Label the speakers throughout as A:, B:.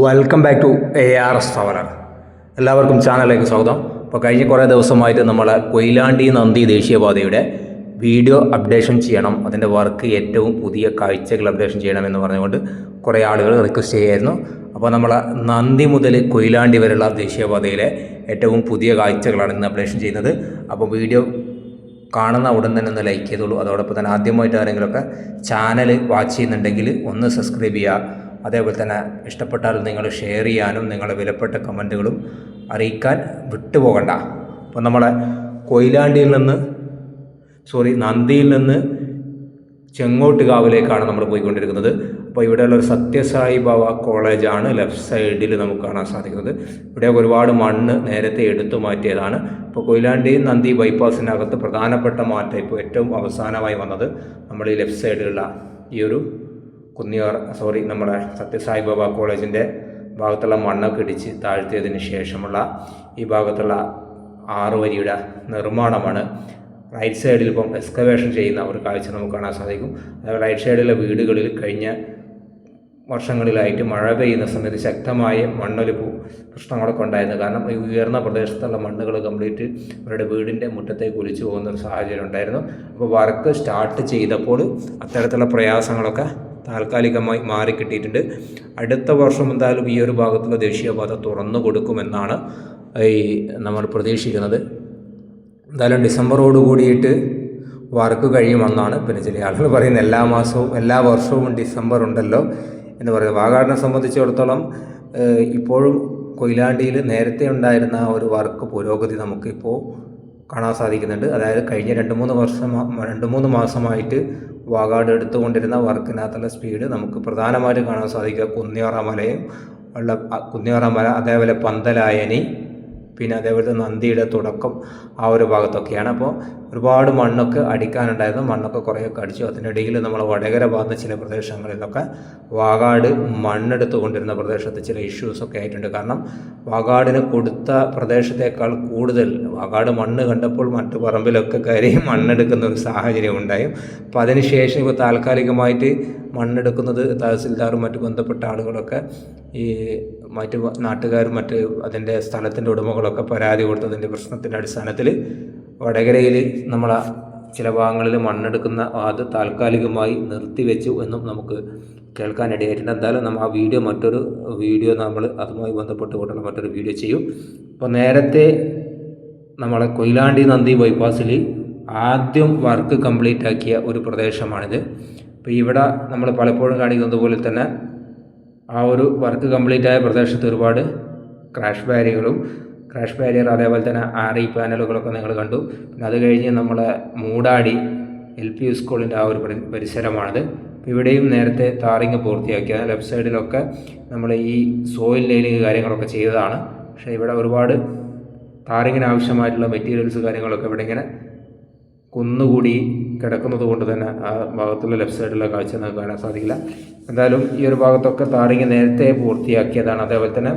A: Welcome back to A R S traveller എല്ലാവർക്കും ചാനലിലേക്ക് സ്വാഗതം. അപ്പോൾ കഴിഞ്ഞ കുറേ ദിവസമായിട്ട് നമ്മൾ കൊയിലാണ്ടി നന്ദി ദേശീയപാതയുടെ വീഡിയോ അപ്ഡേഷൻ ചെയ്യണം. അതിന്റെ വർക്ക് ഏറ്റവും പുതിയ കാഴ്ചകൾ അപ്ഡേഷൻ ചെയ്യണം എന്ന് പറഞ്ഞുകൊണ്ട് കുറേ ആളുകൾ റിക്വസ്റ്റ് ചെയ്യായിരുന്നു. അപ്പോൾ നമ്മൾ നന്ദി മുതൽ കൊയിലാണ്ടി വരെയുള്ള ദേശീയപാതയിലെ ഏറ്റവും പുതിയ കാഴ്ചകളാണ് ഇന്ന് അപ്ഡേഷൻ ചെയ്യുന്നത്. അപ്പോൾ വീഡിയോ കാണുന്ന ഉടൻ തന്നെ ഒന്ന് ലൈക്ക് ചെയ്തോളൂ. അതോടൊപ്പം തന്നെ ആദ്യമായിട്ട് ആരെങ്കിലുമൊക്കെ ചാനൽ വാച്ച് ചെയ്യുന്നുണ്ടെങ്കിൽ ഒന്ന് സബ്സ്ക്രൈബ് ചെയ്യുക. അതേപോലെ തന്നെ ഇഷ്ടപ്പെട്ടാൽ നിങ്ങൾ ഷെയർ ചെയ്യാനും നിങ്ങളുടെ വിലപ്പെട്ട കമന്റുകളും അറിയിക്കാൻ വിട്ടുപോകണ്ട. അപ്പോൾ നമ്മളെ കൊയിലാണ്ടിയിൽ നിന്ന് സോറി നന്ദിയിൽ നിന്ന് ചെങ്ങോട്ടുകാവിലേക്കാണ് നമ്മൾ പോയിക്കൊണ്ടിരിക്കുന്നത്. അപ്പോൾ ഇവിടെയുള്ള ഒരു സത്യസായി ബാബ കോളേജാണ് ലെഫ്റ്റ് സൈഡിൽ നമുക്ക് കാണാൻ സാധിക്കുന്നത്. ഇവിടെ ഒരുപാട് മണ്ണ് നേരത്തെ എടുത്തു മാറ്റിയതാണ്. ഇപ്പോൾ കൊയിലാണ്ടി നന്ദി ബൈപ്പാസിനകത്ത് പ്രധാനപ്പെട്ട മാറ്റം ഇപ്പോൾ ഏറ്റവും അവസാനമായി വന്നത് നമ്മൾ ഈ ലെഫ്റ്റ് സൈഡിലുള്ള ഈ ഒരു കുന്നിയാർ സോറി നമ്മുടെ സത്യസായി ബാബ കോളേജിന്റെ ഭാഗത്തുള്ള മണ്ണൊക്കെ ഇടിച്ച് താഴ്ത്തിയതിന് ശേഷമുള്ള ഈ ഭാഗത്തുള്ള ആറ് വരിയുടെ നിർമ്മാണമാണ് റൈറ്റ് സൈഡിൽ ഇപ്പം എക്സ്കവേഷൻ ചെയ്യുന്ന ഒരു കാഴ്ച നമുക്ക് കാണാൻ സാധിക്കും. അതായത് റൈറ്റ് സൈഡിലെ വീടുകളിൽ കഴിഞ്ഞ വർഷങ്ങളിലായിട്ട് മഴ പെയ്യുന്ന സമയത്ത് ശക്തമായ മണ്ണൊലിപ്പ് പ്രശ്നങ്ങളൊക്കെ ഉണ്ടായിരുന്നു. കാരണം ഈ ഉയർന്ന പ്രദേശത്തുള്ള മണ്ണുകൾ കംപ്ലീറ്റ് അവരുടെ വീടിന്റെ മുറ്റത്തേക്ക് ഒലിച്ചു പോകുന്ന ഒരു സാഹചര്യം ഉണ്ടായിരുന്നു. അപ്പോൾ വർക്ക് സ്റ്റാർട്ട് ചെയ്തപ്പോൾ അത്തരത്തിലുള്ള പ്രയാസങ്ങളൊക്കെ താൽക്കാലികമായി മാറിക്കിട്ടിയിട്ടുണ്ട് അടുത്ത വർഷം എന്തായാലും ഈ ഒരു ഭാഗത്തുള്ള ദേശീയപാത തുറന്നു കൊടുക്കുമെന്നാണ് ഈ നമ്മൾ പ്രതീക്ഷിക്കുന്നത്. എന്തായാലും ഡിസംബറോട് കൂടിയിട്ട് വർക്ക് കഴിയുമെന്നാണ് പിന്നെ ചില ആളുകൾ പറയുന്നത്. എല്ലാ മാസവും എല്ലാ വർഷവും ഡിസംബർ ഉണ്ടല്ലോ എന്ന് പറയുന്നത്. വാഗാടിനെ സംബന്ധിച്ചിടത്തോളം ഇപ്പോഴും കൊയിലാണ്ടിയിൽ നേരത്തെ ഉണ്ടായിരുന്ന ആ ഒരു വർക്ക് പുരോഗതി നമുക്കിപ്പോൾ കാണാൻ സാധിക്കുന്നുണ്ട്. അതായത് കഴിഞ്ഞ രണ്ട് മൂന്ന് വർഷം രണ്ട് മൂന്ന് മാസമായിട്ട് വാഗാട് എടുത്തുകൊണ്ടിരുന്ന വർക്കിനകത്തുള്ള സ്പീഡ് നമുക്ക് പ്രധാനമായിട്ട് കാണാൻ സാധിക്കുക കുന്നിയാറ മലയും ഉള്ള കുന്നിയാറ മല അതേപോലെ പന്തലായനി പിന്നെ അതേപോലെ നന്ദിയുടെ തുടക്കം ആ ഒരു ഭാഗത്തൊക്കെയാണ്. അപ്പോൾ ഒരുപാട് മണ്ണൊക്കെ അടിക്കാനുണ്ടായിരുന്നു. മണ്ണൊക്കെ കുറേയൊക്കെ അടിച്ചു. അതിനിടയിൽ നമ്മൾ വടകര ഭാഗത്ത് ചില പ്രദേശങ്ങളിലൊക്കെ വാഗാട് മണ്ണെടുത്ത് കൊണ്ടിരുന്ന പ്രദേശത്ത് ചില ഇഷ്യൂസൊക്കെ ആയിട്ടുണ്ട്. കാരണം വാഗാടിന് കൊടുത്ത പ്രദേശത്തേക്കാൾ കൂടുതൽ വാഗാട് മണ്ണ് കണ്ടപ്പോൾ മറ്റു പറമ്പിലൊക്കെ കയറി മണ്ണെടുക്കുന്ന ഒരു സാഹചര്യം ഉണ്ടായി. അപ്പോൾ അതിനുശേഷം ഇപ്പോൾ താൽക്കാലികമായിട്ട് മണ്ണെടുക്കുന്നത് തഹസിൽദാറും മറ്റു ബന്ധപ്പെട്ട ആളുകളൊക്കെ ഈ മറ്റ് നാട്ടുകാരും മറ്റ് അതിന്റെ സ്ഥലത്തിന്റെ ഉടമകളൊക്കെ പരാതി കൊടുത്തതിന്റെ പ്രശ്നത്തിന്റെ അടിസ്ഥാനത്തിൽ വടകരയിൽ നമ്മൾ ചില ഭാഗങ്ങളിൽ മണ്ണെടുക്കുന്ന അത് താൽക്കാലികമായി നിർത്തിവെച്ചു എന്നും നമുക്ക് കേൾക്കാനിടയായിട്ടുണ്ട്. എന്തായാലും നമ്മൾ ആ വീഡിയോ മറ്റൊരു വീഡിയോ നമ്മൾ അതുമായി ബന്ധപ്പെട്ട് ബന്ധപ്പെട്ടുകൊണ്ടുള്ള മറ്റൊരു വീഡിയോ ചെയ്യും. അപ്പോൾ നേരത്തെ നമ്മളെ കൊയിലാണ്ടി നന്ദി ബൈപ്പാസിൽ ആദ്യം വർക്ക് കംപ്ലീറ്റ് ആക്കിയ ഒരു പ്രദേശമാണിത്. അപ്പോൾ ഇവിടെ നമ്മൾ പലപ്പോഴും കാണിക്കുന്നത് പോലെ തന്നെ ആ ഒരു വർക്ക് കംപ്ലീറ്റ് ആയ പ്രദേശത്ത് ഒരുപാട് ക്രാഷ് ബാരിയറുകളും ക്രാഷ് ബാരിയർ അതേപോലെ തന്നെ ആർ ഇ പാനലുകളൊക്കെ നിങ്ങൾ കണ്ടു. പിന്നെ അത് കഴിഞ്ഞ് നമ്മളെ മൂടാടി എൽ പി യു സ്കൂളിന്റെ ആ ഒരു പരിസരമാണത്. ഇവിടെയും നേരത്തെ താറിങ് പൂർത്തിയാക്കിയത് ലെഫ്റ്റ് സൈഡിലൊക്കെ നമ്മൾ ഈ സോയിൽ ലൈനിങ് കാര്യങ്ങളൊക്കെ ചെയ്തതാണ്. പക്ഷേ ഇവിടെ ഒരുപാട് താറിങ്ങിന് ആവശ്യമായിട്ടുള്ള മെറ്റീരിയൽസ് കാര്യങ്ങളൊക്കെ ഇവിടെ ഇങ്ങനെ കുന്നുകൂടി കിടക്കുന്നത് കൊണ്ട് തന്നെ ആ ഭാഗത്തുള്ള ലെഫ്റ്റ് സൈഡിലുള്ള കാഴ്ച നമുക്ക് കാണാൻ സാധിക്കില്ല. എന്തായാലും ഈ ഒരു ഭാഗത്തൊക്കെ താറിങ് നേരത്തെ പൂർത്തിയാക്കിയതാണ്. അതേപോലെ തന്നെ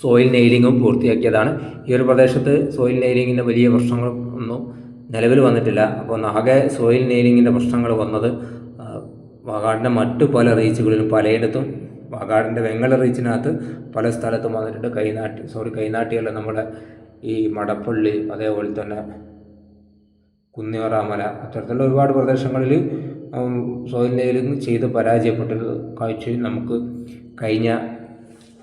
A: സോയിൽ നെയിലിങ്ങും പൂർത്തിയാക്കിയതാണ്. ഈ ഒരു പ്രദേശത്ത് സോയിൽ നെയിലിങ്ങിന്റെ വലിയ പ്രശ്നങ്ങൾ ഒന്നും നിലവിൽ വന്നിട്ടില്ല. അപ്പോൾ ആകെ സോയിൽ നെയിലിങ്ങിന്റെ പ്രശ്നങ്ങൾ വന്നത് വാഗാടിന്റെ മറ്റു പല റീച്ചുകളിലും പലയിടത്തും വാഗാടിന്റെ വെങ്ങല റീച്ചിനകത്ത് പല സ്ഥലത്തും വന്നിട്ടുണ്ട്. കൈനാട്ടി സോറി കൈനാട്ടിയല്ല നമ്മുടെ ഈ മടപ്പള്ളി അതേപോലെ തന്നെ കുന്നിയോറാമല അത്തരത്തിലുള്ള ഒരുപാട് പ്രദേശങ്ങളിൽ സോയിൽ നെയിലിംഗ് ചെയ്ത് പരാജയപ്പെട്ട കാഴ്ചയും നമുക്ക് കഴിഞ്ഞ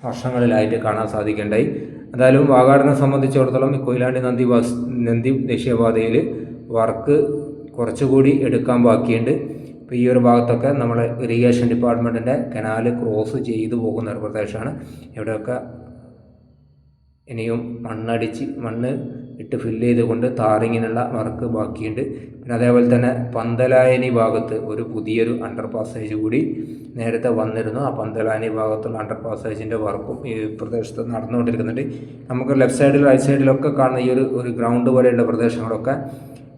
A: വർഷങ്ങളിലായിട്ട് കാണാൻ സാധിക്കേണ്ടായി. എന്തായാലും വാഗാടിനെ സംബന്ധിച്ചിടത്തോളം കൊയിലാണ്ടി നന്ദി ബസ് നന്ദി ദേശീയപാതയിൽ വർക്ക് കുറച്ചുകൂടി എടുക്കാൻ ബാക്കിയുണ്ട്. ഇപ്പോൾ ഈ ഒരു ഭാഗത്തൊക്കെ നമ്മൾ ഇറിഗേഷൻ ഡിപ്പാർട്ട്മെന്റിന്റെ കനാല് ക്രോസ് ചെയ്തു പോകുന്ന ഒരു പ്രദേശമാണ്. ഇവിടെയൊക്കെ ഇനിയും മണ്ണടിച്ച് മണ്ണ് ഇട്ട് ഫില്ല് ചെയ്തുകൊണ്ട് താറിങ്ങിനുള്ള വർക്ക് ബാക്കിയുണ്ട്. പിന്നെ അതേപോലെ തന്നെ പന്തലായനി ഭാഗത്ത് ഒരു പുതിയൊരു അണ്ടർ പാസേജ് കൂടി നേരത്തെ വന്നിരുന്നു. ആ പന്തലായനി ഭാഗത്തുള്ള അണ്ടർ പാസേജിന്റെ വർക്കും ഈ പ്രദേശത്ത് നടന്നുകൊണ്ടിരിക്കുന്നുണ്ട്. നമുക്ക് ലെഫ്റ്റ് സൈഡിൽ റൈറ്റ് സൈഡിലൊക്കെ കാണുന്ന ഈ ഒരു ഒരു ഗ്രൗണ്ട് പോലെയുള്ള പ്രദേശങ്ങളൊക്കെ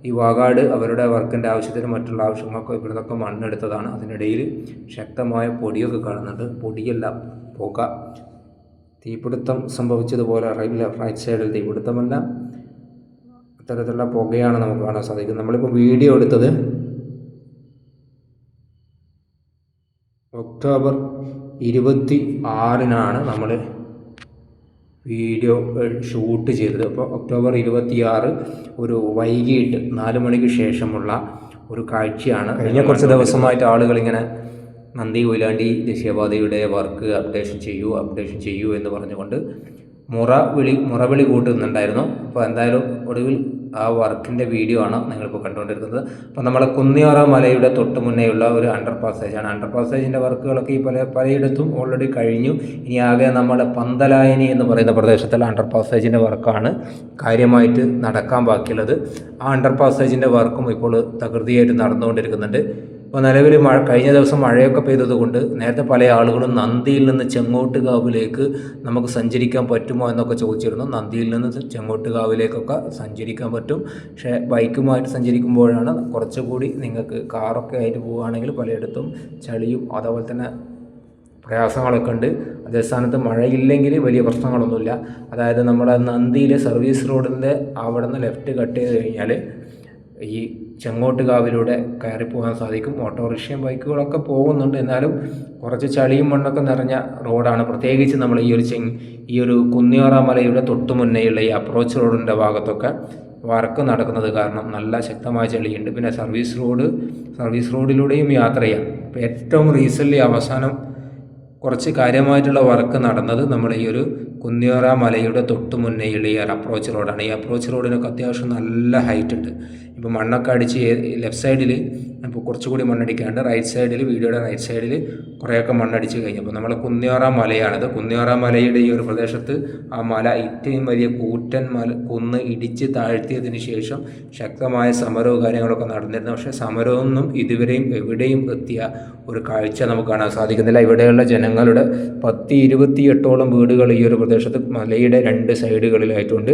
A: ഈ വാഗാട് അവരുടെ വർക്കിന്റെ ആവശ്യത്തിന് മറ്റുള്ള ആവശ്യങ്ങൾക്കോ ഇവിടുന്നൊക്കെ മണ്ണെടുത്തതാണ്. അതിനിടയിൽ ശക്തമായ പൊടിയൊക്കെ കാണുന്നുണ്ട്. പൊടിയല്ല പുക. തീപിടുത്തം സംഭവിച്ചതുപോലെ റൈറ്റ് റൈറ്റ് സൈഡിൽ തീപിടുത്തമല്ല. അത്തരത്തിലുള്ള പുകയാണ് നമുക്ക് കാണാൻ സാധിക്കുന്നത്. നമ്മളിപ്പോൾ വീഡിയോ എടുത്തത് ഒക്ടോബർ ഇരുപത്തി ആറിനാണ് നമ്മൾ വീഡിയോ ഷൂട്ട് ചെയ്തത്. അപ്പോൾ ഒക്ടോബർ ഇരുപത്തിയാറ് ഒരു വൈകിട്ട് നാല് മണിക്ക് ശേഷമുള്ള ഒരു കാഴ്ചയാണ്. കഴിഞ്ഞ കുറച്ച് ദിവസമായിട്ട് ആളുകൾ ഇങ്ങനെ നന്ദി കൊയിലാണ്ടി ദേശീയപാതയുടെ വർക്ക് അപ്ഡേഷൻ ചെയ്യൂ അപ്ഡേഷൻ ചെയ്യൂ എന്ന് പറഞ്ഞുകൊണ്ട് മുറ വിളി മുറവിളി കൂട്ടുന്നുണ്ടായിരുന്നു. അപ്പോൾ എന്തായാലും ഒടുവിൽ ആ വർക്കിന്റെ വീഡിയോ ആണ് നിങ്ങളിപ്പോൾ കണ്ടുകൊണ്ടിരിക്കുന്നത്. അപ്പോൾ നമ്മളെ കുന്നിയോറ മലയുടെ തൊട്ട് മുന്നേയുള്ള ഒരു അണ്ടർ പാസേജാണ് അണ്ടർ പാസേജിന്റെ വർക്കുകളൊക്കെ ഈ പല പലയിടത്തും ഓൾറെഡി കഴിഞ്ഞു. ഇനി ആകെ നമ്മുടെ പന്തലായനി എന്ന് പറയുന്ന പ്രദേശത്തുള്ള അണ്ടർ പാസേജിന്റെ വർക്കാണ് കാര്യമായിട്ട് നടക്കാൻ ബാക്കിയുള്ളത്. ആ അണ്ടർ പാസേജിന്റെ വർക്കും ഇപ്പോൾ തകൃതിയായിട്ട് നടന്നുകൊണ്ടിരിക്കുന്നുണ്ട്. ഇപ്പോൾ നിലവിൽ മഴ കഴിഞ്ഞ ദിവസം മഴയൊക്കെ പെയ്തതുകൊണ്ട് നേരത്തെ പല ആളുകളും നന്ദിയിൽ നിന്ന് ചെങ്ങോട്ടുകാവിലേക്ക് നമുക്ക് സഞ്ചരിക്കാൻ പറ്റുമോ എന്നൊക്കെ ചോദിച്ചിരുന്നു. നന്ദിയിൽ നിന്ന് ചെങ്ങോട്ടുകാവിലേക്കൊക്കെ സഞ്ചരിക്കാൻ പറ്റും. പക്ഷേ ബൈക്കുമായിട്ട് സഞ്ചരിക്കുമ്പോഴാണ് കുറച്ചുകൂടി നിങ്ങൾക്ക് കാറൊക്കെ ആയിട്ട് പോവുകയാണെങ്കിൽ പലയിടത്തും ചളിയും അതേപോലെ തന്നെ പ്രയാസങ്ങളൊക്കെ ഉണ്ട്. അതേ സ്ഥാനത്ത് മഴയില്ലെങ്കിൽ വലിയ പ്രശ്നങ്ങളൊന്നുമില്ല. അതായത് നമ്മുടെ നന്ദിയിലെ സർവീസ് റോഡിന്റെ അവിടെ നിന്ന് ലെഫ്റ്റ് കട്ട് ചെയ്ത് കഴിഞ്ഞാൽ ഈ ചെങ്ങോട്ടുകാവിലൂടെ കയറി പോകാൻ സാധിക്കും. ഓട്ടോറിക്ഷയും ബൈക്കുകളൊക്കെ പോകുന്നുണ്ട്. എന്നാലും കുറച്ച് ചളിയും മണ്ണൊക്കെ നിറഞ്ഞ റോഡാണ്. പ്രത്യേകിച്ച് നമ്മൾ ഈ ഒരു ചെങ് ഈ ഒരു കുന്നിയോറ മലയുടെ തൊട്ടു മുന്നേയുള്ള ഈ അപ്രോച്ച് റോഡിന്റെ ഭാഗത്തൊക്കെ വർക്ക് നടക്കുന്നത് കാരണം നല്ല ശക്തമായ ചളിയുണ്ട്. പിന്നെ സർവീസ് റോഡ് സർവീസ് റോഡിലൂടെയും യാത്ര ചെയ്യാം. ഏറ്റവും റീസെന്റ്ലി അവസാനം കുറച്ച് കാര്യമായിട്ടുള്ള വർക്ക് നടന്നത് നമ്മുടെ ഈ ഒരു കുന്നിയോറ മലയുടെ തൊട്ട് മുന്നേയുള്ള ഈ ഒരു അപ്രോച്ച് റോഡാണ് ഈ അപ്രോച്ച് റോഡിനൊക്കെ അത്യാവശ്യം നല്ല ഹൈറ്റ് ഉണ്ട്. ഇപ്പോൾ മണ്ണൊക്കെ അടിച്ച് ലെഫ്റ്റ് സൈഡിൽ ഇപ്പോൾ കുറച്ചുകൂടി മണ്ണടിക്കാണ്ട് റൈറ്റ് സൈഡിൽ വീഡിയോയുടെ റൈറ്റ് സൈഡിൽ കുറേയൊക്കെ മണ്ണടിച്ച് കഴിഞ്ഞു. അപ്പോൾ നമ്മൾ കുന്നിയോറ മലയാണിത്. കുന്നിയോറ മലയുടെ ഈ ഒരു പ്രദേശത്ത് ആ മല ഏറ്റവും വലിയ കൂറ്റൻ മല കുന്ന് ഇടിച്ച് താഴ്ത്തിയതിന് ശേഷം ശക്തമായ സമരവും കാര്യങ്ങളൊക്കെ നടന്നിരുന്നു. പക്ഷേ സമരമൊന്നും ഇതുവരെയും എവിടെയും എത്തിയ ഒരു കാഴ്ച നമുക്ക് കാണാൻ സാധിക്കുന്നില്ല. ഇവിടെയുള്ള ജനങ്ങളുടെ പത്തി ഇരുപത്തിയെട്ടോളം വീടുകൾ ഈ ഒരു പ്രദേശത്ത് മലയുടെ രണ്ട് സൈഡുകളിലായിട്ടുണ്ട്.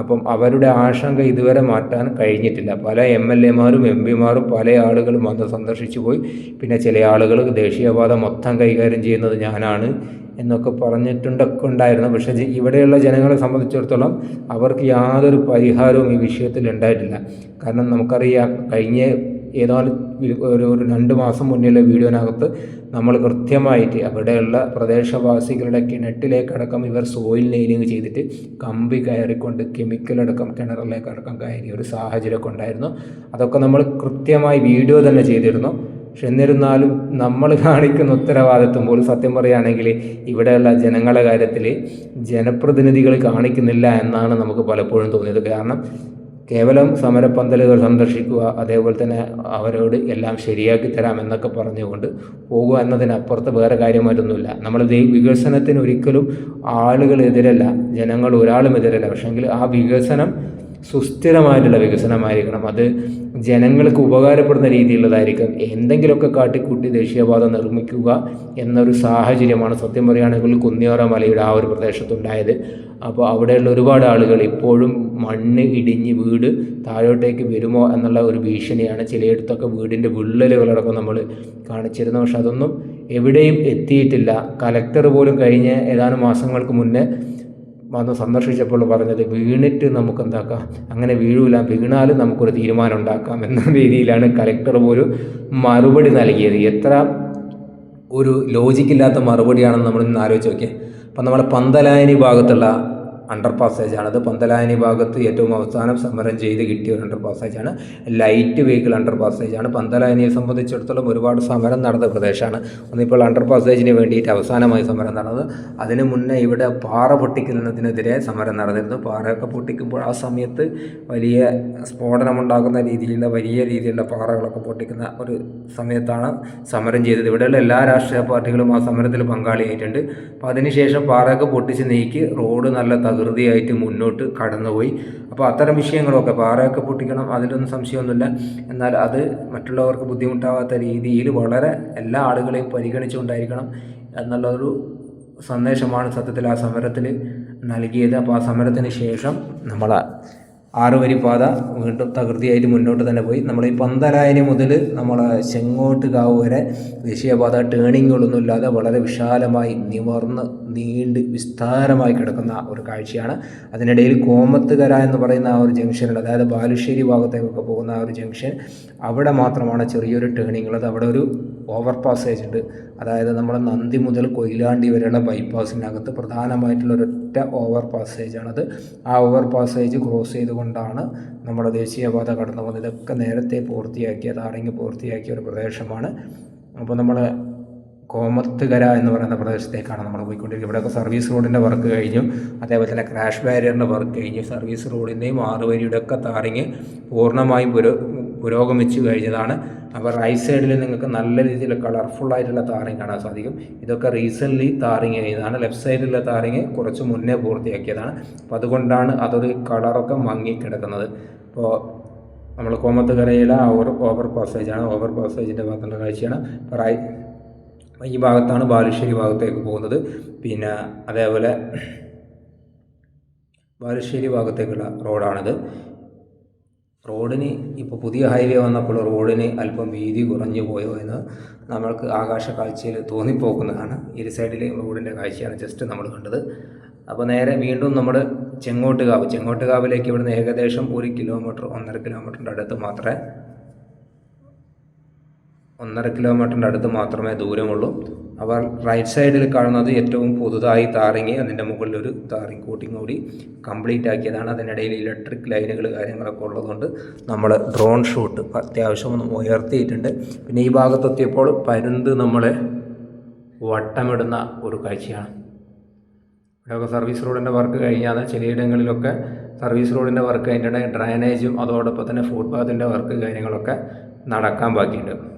A: അപ്പം അവരുടെ ആശങ്ക ഇതുവരെ മാറ്റാൻ കഴിഞ്ഞിട്ടില്ല. പല എം എൽ എമാരും എം പിമാരും പല ആളുകളും വന്ന് സന്ദർശിച്ചു പോയി. പിന്നെ ചില ആളുകൾ ദേശീയപാത മൊത്തം കൈകാര്യം ചെയ്യുന്നത് ഞാനാണ് എന്നൊക്കെ പറഞ്ഞിട്ടുണ്ടൊക്കെ ഉണ്ടായിരുന്നു. പക്ഷേ ഇവിടെയുള്ള ജനങ്ങളെ സംബന്ധിച്ചിടത്തോളം അവർക്ക് യാതൊരു പരിഹാരവും ഈ വിഷയത്തിൽ ഉണ്ടായിട്ടില്ല. കാരണം നമുക്കറിയാം കഴിഞ്ഞ ഏതാനും ഒരു രണ്ട് മാസം മുന്നിലെ വീഡിയോനകത്ത് നമ്മൾ കൃത്യമായിട്ട് അവിടെയുള്ള പ്രദേശവാസികളുടെ കിണറ്റിലേക്കടക്കം ഇവർ സോയിൽ നെയിലിംഗ് ചെയ്തിട്ട് കമ്പി കയറിക്കൊണ്ട് കെമിക്കലടക്കം കിണറിലേക്കടക്കം കയറിയ ഒരു സാഹചര്യമൊക്കെ ഉണ്ടായിരുന്നു. അതൊക്കെ നമ്മൾ കൃത്യമായി വീഡിയോ തന്നെ ചെയ്തിരുന്നു. പക്ഷെ എന്നിരുന്നാലും നമ്മൾ കാണിക്കുന്ന ഉത്തരവാദിത്വം പോലും സത്യം പറയുകയാണെങ്കിൽ ഇവിടെയുള്ള ജനങ്ങളുടെ കാര്യത്തിൽ ജനപ്രതിനിധികൾ കാണിക്കുന്നില്ല എന്നാണ് നമുക്ക് പലപ്പോഴും തോന്നിയത്. കാരണം കേവലം സമരപ്പന്തലുകൾ സന്ദർശിക്കുക അതേപോലെ തന്നെ അവരോട് എല്ലാം ശരിയാക്കി തരാം എന്നൊക്കെ പറഞ്ഞുകൊണ്ട് പോകുക എന്നതിനപ്പുറത്ത് വേറെ കാര്യമായിട്ടൊന്നുമില്ല. നമ്മൾ വികസനത്തിന് ഒരിക്കലും ആളുകൾ എതിരല്ല ജനങ്ങൾ ഒരാളും എതിരല്ല. പക്ഷേങ്കിൽ ആ വികസനം സുസ്ഥിരമായിട്ടുള്ള വികസനമായിരിക്കണം. അത് ജനങ്ങൾക്ക് ഉപകാരപ്പെടുന്ന രീതിയിലുള്ളതായിരിക്കും. എന്തെങ്കിലുമൊക്കെ കാട്ടിക്കൂട്ടി ദേശീയപാത നിർമ്മിക്കുക എന്നൊരു സാഹചര്യമാണ് സത്യം പറയുകയാണെങ്കിൽ കുന്നിയോറ മലയുടെ ആ ഒരു പ്രദേശത്തുണ്ടായത്. അപ്പോൾ അവിടെയുള്ള ഒരുപാട് ആളുകൾ ഇപ്പോഴും മണ്ണ് ഇടിഞ്ഞ് വീട് താഴോട്ടേക്ക് വരുമോ എന്നുള്ള ഒരു ഭീഷണിയാണ് ചിലയിടത്തൊക്കെ വീടിന്റെ വിള്ളലുകളടക്കം നമ്മൾ കാണിച്ചിരുന്നു പക്ഷെ അതൊന്നും എവിടെയും എത്തിയിട്ടില്ല. കലക്ടർ പോലും കഴിഞ്ഞ ഏതാനും മാസങ്ങൾക്ക് മുന്നേ വന്ന് സന്ദർശിച്ചപ്പോൾ പറഞ്ഞത് വീണിട്ട് നമുക്ക് എന്താക്കാം അങ്ങനെ വീഴൂല. വീണാലും നമുക്കൊരു തീരുമാനം ഉണ്ടാക്കാം എന്ന രീതിയിലാണ് കലക്ടർ പോലും മറുപടി നൽകിയത്. എത്ര ഒരു ലോജിക്കില്ലാത്ത മറുപടിയാണെന്ന് നമ്മൾ ഇന്ന് ആലോചിച്ച് നോക്കിയാൽ അപ്പം നമ്മുടെ പന്തലായനി ഭാഗത്തുള്ള അണ്ടർ അത് പന്തലായനി ഭാഗത്ത് ഏറ്റവും അവസാനം സമരം ചെയ്ത് കിട്ടിയ ഒരു അണ്ടർ പാസേജാണ് ലൈറ്റ് വെഹിക്കിൾ അണ്ടർ പാസേജാണ് പന്തലായനിയെ സംബന്ധിച്ചിടത്തോളം ഒരുപാട് സമരം നടന്ന പ്രദേശമാണ്. ഒന്നിപ്പോൾ അണ്ടർ പാസേജിന് വേണ്ടിയിട്ട് അവസാനമായി സമരം നടന്നത്. അതിന് മുന്നേ ഇവിടെ പാറ പൊട്ടിക്കുന്നതിനെതിരെ സമരം നടന്നിരുന്നു. പാറയൊക്കെ പൊട്ടിക്കുമ്പോൾ ആ സമയത്ത് വലിയ സ്ഫോടനമുണ്ടാകുന്ന രീതിയിലുള്ള വലിയ രീതിയിലുള്ള പാറകളൊക്കെ പൊട്ടിക്കുന്ന ഒരു സമയത്താണ് സമരം ചെയ്തത്. ഇവിടെയുള്ള എല്ലാ രാഷ്ട്രീയ പാർട്ടികളും ആ സമരത്തിൽ പങ്കാളിയായിട്ടുണ്ട്. അപ്പോൾ അതിനുശേഷം പാറയൊക്കെ പൊട്ടിച്ച് നീക്കി റോഡ് നല്ല തകൃതിയായിട്ട് മുന്നോട്ട് കടന്നുപോയി. അപ്പോൾ അത്തരം വിഷയങ്ങളൊക്കെ പാറയൊക്കെ പൊട്ടിക്കണം അതിലൊന്നും സംശയമൊന്നുമില്ല. എന്നാൽ അത് മറ്റുള്ളവർക്ക് ബുദ്ധിമുട്ടാവാത്ത രീതിയിൽ വളരെ എല്ലാ ആളുകളെയും പരിഗണിച്ചുകൊണ്ടായിരിക്കണം എന്നുള്ളൊരു സന്ദേശമാണ് സത്യത്തിൽ ആ സമരത്തിൽ നൽകിയത്. അപ്പോൾ ആ സമരത്തിന് ശേഷം നമ്മൾ ആറ് വരി പാത വീണ്ടും തകൃതിയായിട്ട് മുന്നോട്ട് തന്നെ പോയി. നമ്മൾ ഈ പന്തലായനി മുതൽ നമ്മൾ ചെങ്ങോട്ട് ചെങ്ങോട്ടുകാവ് വരെ ദേശീയപാത ടേണിങ്ങുകളൊന്നും ഇല്ലാതെ വളരെ വിശാലമായി നിവർന്ന് നീണ്ട് വിസ്താരമായി കിടക്കുന്ന ഒരു കാഴ്ചയാണ്. അതിനിടയിൽ കോമത്തുകര എന്ന് പറയുന്ന ആ ഒരു ജംഗ്ഷനുണ്ട് അതായത് ബാലുശ്ശേരി ഭാഗത്തേക്കൊക്കെ പോകുന്ന ആ ഒരു ജംഗ്ഷൻ അവിടെ മാത്രമാണ് ചെറിയൊരു ടേണിംഗ് ഉള്ളത്. അവിടെ ഒരു ഓവർ പാസേജ് ഉണ്ട്. അതായത് നമ്മുടെ നന്ദി മുതൽ കൊയിലാണ്ടി വരെയുള്ള ബൈപ്പാസിനകത്ത് പ്രധാനമായിട്ടുള്ള ഒരൊറ്റ ഓവർ പാസേജാണത് ആ ഓവർ പാസേജ് ക്രോസ് ചെയ്തുകൊണ്ടാണ് നമ്മുടെ ദേശീയപാത കടന്നു പോകുന്നത്. ഇതൊക്കെ നേരത്തെ പൂർത്തിയാക്കിയ താറിങ് പൂർത്തിയാക്കിയ ഒരു പ്രദേശമാണ്. അപ്പോൾ നമ്മൾ കോമത്തുകര എന്ന് പറയുന്ന പ്രദേശത്തേക്കാണ് നമ്മൾ പോയിക്കൊണ്ടിരിക്കുന്നത്. ഇവിടെയൊക്കെ സർവീസ് റോഡിന്റെ വർക്ക് കഴിഞ്ഞു. അതേപോലെ തന്നെ ക്രാഷ് ബാരിയറിന്റെ വർക്ക് കഴിഞ്ഞു. സർവീസ് റോഡിന്റെയും ആറുവരിയുടെ ഒക്കെ താറിങ് പൂർണമായും പുരോ പുരോഗമിച്ചു കഴിഞ്ഞതാണ്. അപ്പോൾ റൈറ്റ് സൈഡിൽ നിങ്ങൾക്ക് നല്ല രീതിയിൽ കളർഫുള്ളായിട്ടുള്ള താറിങ് കാണാൻ സാധിക്കും. ഇതൊക്കെ റീസെന്റ്ലി താറിങ് ചെയ്തതാണ്. ലെഫ്റ്റ് സൈഡിലുള്ള താറിങ് കുറച്ച് മുന്നേ പൂർത്തിയാക്കിയതാണ്. അപ്പോൾ അതുകൊണ്ടാണ് അതൊരു കളറൊക്കെ മങ്ങി കിടക്കുന്നത്. അപ്പോൾ നമ്മൾ കോമത്തുകരയിലെ ഓവർ ഓവർ പാസേജാണ് ഓവർ പാസേജിന്റെ ഭാഗത്തുള്ള കാഴ്ചയാണ്. ഇപ്പോൾ റൈ ഈ ഭാഗത്താണ് ബാലുശ്ശേരി ഭാഗത്തേക്ക് പോകുന്നത്. പിന്നെ അതേപോലെ ബാലുശ്ശേരി ഭാഗത്തേക്കുള്ള റോഡാണിത് റോഡിന് ഇപ്പോൾ പുതിയ ഹൈവേ വന്നപ്പോൾ റോഡിന് അല്പം വീതി കുറഞ്ഞു പോയോ എന്ന് നമ്മൾക്ക് ആകാശ കാഴ്ചയിൽ തോന്നിപ്പോക്കുന്നതാണ് ഇരു സൈഡിലെ റോഡിന്റെ കാഴ്ചയാണ് ജസ്റ്റ് നമ്മൾ കണ്ടത്. അപ്പോൾ നേരെ വീണ്ടും നമ്മൾ ചെങ്ങോട്ടുകാവ്. ചെങ്ങോട്ടുകാവിലേക്ക് ഇവിടുന്ന് ഏകദേശം ഒരു കിലോമീറ്റർ ഒന്നര കിലോമീറ്ററിന്റെ അടുത്ത് മാത്രമേ ഒന്നര കിലോമീറ്ററിന്റെ അടുത്ത് മാത്രമേ ദൂരമുള്ളൂ. അവർ റൈറ്റ് സൈഡിൽ കാണുന്നത് ഏറ്റവും പുതുതായി താറിങ്ങി അതിന്റെ മുകളിൽ ഒരു താറിങ് കൂട്ടിങ് കൂടി കംപ്ലീറ്റ് ആക്കിയതാണ്. അതിനിടയിൽ ഇലക്ട്രിക് ലൈനുകൾ കാര്യങ്ങളൊക്കെ ഉള്ളതുകൊണ്ട് നമ്മൾ ഡ്രോൺ ഷൂട്ട് അത്യാവശ്യം ഒന്ന് ഉയർത്തിയിട്ടുണ്ട്. പിന്നെ ഈ ഭാഗത്തെത്തിയപ്പോൾ പരുന്ത് നമ്മളെ വട്ടമിടുന്ന ഒരു കാഴ്ചയാണ്. ഇവിടെയൊക്കെ സർവീസ് റോഡിന്റെ വർക്ക് കഴിഞ്ഞാൽ ചിലയിടങ്ങളിലൊക്കെ സർവീസ് റോഡിന്റെ വർക്ക് അതിന്റെ ഡ്രൈനേജും അതോടൊപ്പം തന്നെ ഫുട്പാത്തിന്റെ വർക്ക് കാര്യങ്ങളൊക്കെ നടക്കാൻ ബാക്കിയുണ്ട്.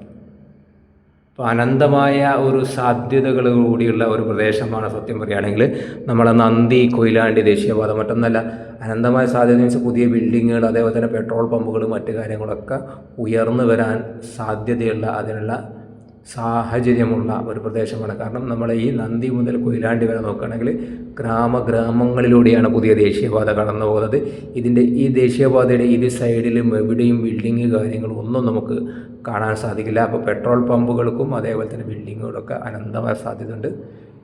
A: അപ്പോൾ അനന്തമായ ഒരു സാധ്യതകൾ കൂടിയുള്ള ഒരു പ്രദേശമാണ് സത്യം പറയുകയാണെങ്കിൽ നമ്മളെ നന്ദി കൊയിലാണ്ടി ദേശീയപാത മറ്റൊന്നല്ല. അനന്തമായ സാധ്യത മീൻസ് പുതിയ ബിൽഡിങ്ങുകൾ അതേപോലെ തന്നെ പെട്രോൾ പമ്പുകൾ മറ്റു കാര്യങ്ങളൊക്കെ ഉയർന്നു വരാൻ സാധ്യതയുള്ള അതിനുള്ള സാഹചര്യമുള്ള ഒരു പ്രദേശമാണ്. കാരണം നമ്മൾ ഈ നന്ദി മുതൽ കൊയിലാണ്ടി വരെ നോക്കുകയാണെങ്കിൽ ഗ്രാമഗ്രാമങ്ങളിലൂടെയാണ് പുതിയ ദേശീയപാത കടന്നു പോകുന്നത്. ഇതിന്റെ ഈ ദേശീയപാതയുടെ ഇരു സൈഡിലും എവിടെയും ബിൽഡിങ് കാര്യങ്ങളും ഒന്നും നമുക്ക് കാണാൻ സാധിക്കില്ല. അപ്പോൾ പെട്രോൾ പമ്പുകൾക്കും അതേപോലെ തന്നെ ബിൽഡിങ്ങുകളൊക്കെ അനന്തമായ സാധ്യതയുണ്ട്.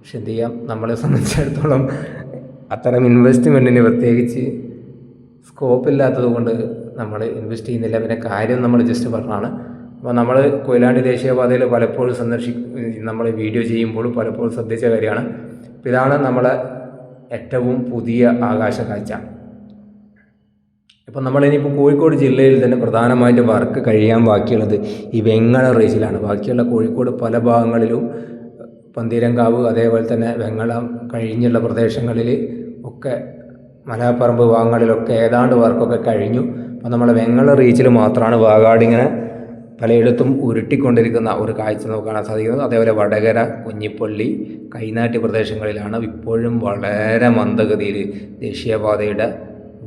A: പക്ഷെ എന്ത് ചെയ്യാം? നമ്മളെ സംബന്ധിച്ചിടത്തോളം അത്തരം ഇൻവെസ്റ്റ്മെന്റിന് പ്രത്യേകിച്ച് സ്കോപ്പ് ഇല്ലാത്തത് കൊണ്ട് നമ്മൾ ഇൻവെസ്റ്റ് ചെയ്യുന്നില്ല. പിന്നെ കാര്യം നമ്മൾ ജസ്റ്റ് പറഞ്ഞാണ് അപ്പോൾ നമ്മൾ കൊയിലാണ്ടി ദേശീയപാതയിൽ പലപ്പോഴും സന്ദർശി നമ്മൾ വീഡിയോ ചെയ്യുമ്പോൾ പലപ്പോഴും ശ്രദ്ധിച്ച കാര്യമാണ്. ഇതാണ് നമ്മളെ ഏറ്റവും പുതിയ ആകാശ കാഴ്ച. ഇപ്പം നമ്മളിനിയിപ്പോൾ കോഴിക്കോട് ജില്ലയിൽ തന്നെ പ്രധാനമായിട്ട് വർക്ക് കഴിയാൻ ബാക്കിയുള്ളത് ഈ വെങ്ങള റേസിലാണ് ബാക്കിയുള്ള കോഴിക്കോട് പല ഭാഗങ്ങളിലും പന്തീരങ്കാവ് അതേപോലെ തന്നെ വെങ്ങള കഴിഞ്ഞുള്ള പ്രദേശങ്ങളിൽ ഒക്കെ മലപ്പറമ്പ് ഭാഗങ്ങളിലൊക്കെ ഏതാണ്ട് വർക്കൊക്കെ കഴിഞ്ഞു. അപ്പോൾ നമ്മളെ വെങ്ങള റീച്ചിൽ മാത്രമാണ് വാഗാടിങ്ങനെ പലയിടത്തും ഉരുട്ടിക്കൊണ്ടിരിക്കുന്ന ഒരു കാഴ്ച നമുക്ക് കാണാൻ സാധിക്കുന്നത്. അതേപോലെ വടകര കുഞ്ഞിപ്പള്ളി കൈനാട്ടി പ്രദേശങ്ങളിലാണ് ഇപ്പോഴും വളരെ മന്ദഗതിയിൽ ദേശീയപാതയുടെ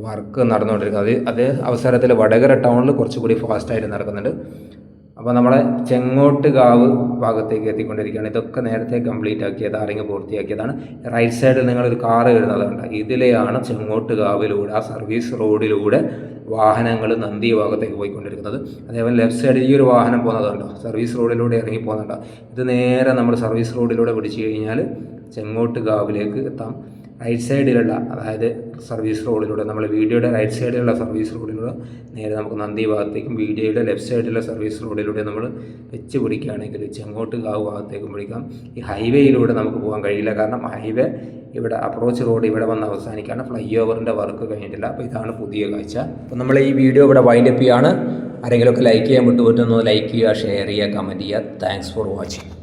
A: വർക്ക് നടന്നുകൊണ്ടിരിക്കുന്നത്. അത് അവസരത്തിൽ വടകര ടൗണിൽ കുറച്ചുകൂടി ഫാസ്റ്റായിട്ട് നടക്കുന്നുണ്ട്. അപ്പോൾ നമ്മളെ ചെങ്ങോട്ട് കാവ് ഭാഗത്തേക്ക് എത്തിക്കൊണ്ടിരിക്കുകയാണ്. ഇതൊക്കെ നേരത്തെ കംപ്ലീറ്റ് ആക്കിയത് അറിഞ്ഞ് പൂർത്തിയാക്കിയതാണ്. റൈറ്റ് സൈഡിൽ നിങ്ങളൊരു കാറ് വരുന്നതുണ്ട് ഇതിലെയാണ് ചെങ്ങോട്ട് കാവിലൂടെ ആ സർവീസ് റോഡിലൂടെ വാഹനങ്ങൾ നന്ദി ഭാഗത്തേക്ക് പോയിക്കൊണ്ടിരിക്കുന്നത്. അതേപോലെ ലെഫ്റ്റ് സൈഡിൽ ഈ ഒരു വാഹനം പോകുന്നതുണ്ടോ സർവീസ് റോഡിലൂടെ ഇറങ്ങി പോകുന്നുണ്ടോ? ഇത് നേരെ നമ്മൾ സർവീസ് റോഡിലൂടെ പിടിച്ചു കഴിഞ്ഞാൽ ചെങ്ങോട്ട് കാവിലേക്ക് എത്താം. റൈറ്റ് സൈഡിലുള്ള അതായത് സർവീസ് റോഡിലൂടെ നമ്മൾ വീഡിയോയുടെ റൈറ്റ് സൈഡിലുള്ള സർവീസ് റോഡിലൂടെ നേരെ നമുക്ക് നന്ദി ഭാഗത്തേക്കും വീഡിയോയുടെ ലെഫ്റ്റ് സൈഡിലുള്ള സർവീസ് റോഡിലൂടെ നമ്മൾ വെച്ച് പിടിക്കുകയാണെങ്കിൽ ചെങ്ങോട്ട് കാവ് ഭാഗത്തേക്കും പിടിക്കാം. ഈ ഹൈവേയിലൂടെ നമുക്ക് പോകാൻ കഴിയില്ല. കാരണം ഹൈവേ ഇവിടെ അപ്രോച്ച് റോഡ് ഇവിടെ വന്ന് അവസാനിക്കുകയാണ്. ഫ്ലൈ ഓവറിന്റെ വർക്ക് കഴിഞ്ഞിട്ടില്ല. അപ്പോൾ ഇതാണ് പുതിയ കാഴ്ച. അപ്പോൾ നമ്മൾ ഈ വീഡിയോ ഇവിടെ വൈൻഡപ്പ് ചെയ്യാണ്. ആരെങ്കിലുമൊക്കെ ലൈക്ക് ചെയ്യാൻ വിട്ടുപോയിട്ടൊന്ന് ലൈക്ക് ചെയ്യുക ഷെയർ ചെയ്യുക കമന്റ് ചെയ്യുക. Thanks for watching